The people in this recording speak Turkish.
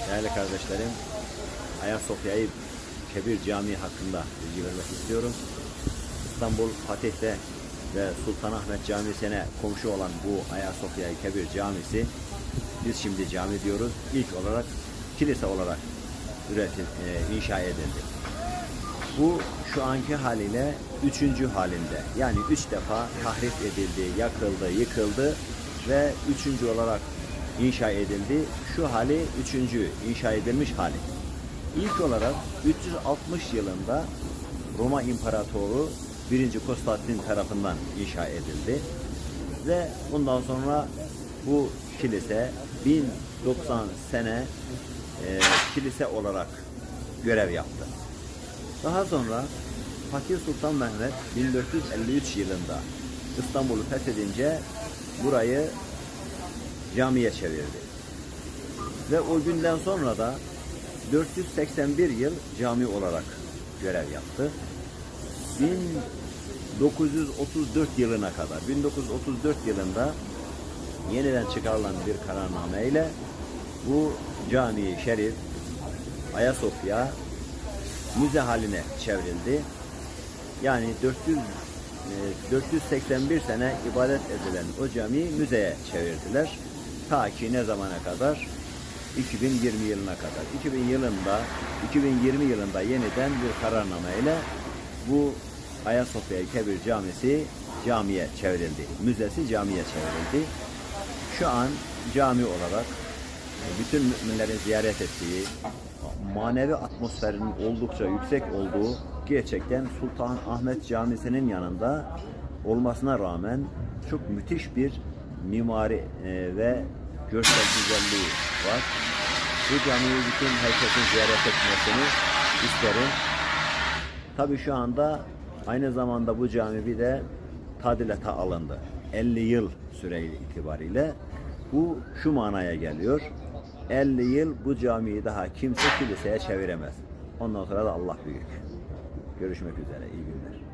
Değerli kardeşlerim, Ayasofya'yı Kebir Camii hakkında bilgi vermek istiyorum. İstanbul Fatih'te ve Sultanahmet Camisi'ne komşu olan bu Ayasofya Kebir Camisi biz şimdi cami diyoruz. İlk olarak kilise olarak üretim, e, inşa edildi. Bu şu anki haliyle üçüncü halinde. Yani üç defa tahrip edildi, yakıldı, yıkıldı ve üçüncü olarak inşa edildi. Şu hali üçüncü inşa edilmiş hali. İlk olarak 360 yılında Roma İmparatoru 1. Konstantin tarafından inşa edildi. Ve bundan sonra bu kilise 1090 sene e, kilise olarak görev yaptı. Daha sonra Fatih Sultan Mehmet 1453 yılında İstanbul'u fethedince burayı camiye çevirdi. Ve o günden sonra da 481 yıl cami olarak görev yaptı. 1934 yılına kadar, 1934 yılında yeniden çıkarılan bir kararname ile bu cami şerif Ayasofya müze haline çevrildi. Yani 400 e, 481 sene ibadet edilen o camiyi müzeye çevirdiler. Ta ki ne zamana kadar? 2020 yılına kadar. 2000 yılında 2020 yılında yeniden bir kararname ile bu Ayasofya Kebir Camisi camiye çevrildi. Müzesi camiye çevrildi. Şu an cami olarak bütün müminlerin ziyaret ettiği, manevi atmosferinin oldukça yüksek olduğu gerçekten Sultan Ahmet Camisi'nin yanında olmasına rağmen çok müthiş bir mimari e, ve görsel güzelliği var. Bu camiyi bütün herkesin ziyaret etmesini isterim. Tabii şu anda aynı zamanda bu cami bir de tadilata alındı. 50 yıl süreyle itibariyle. Bu şu manaya geliyor. 50 yıl bu camiyi daha kimse kiliseye çeviremez. Ondan sonra da Allah büyük. Görüşmek üzere. İyi günler.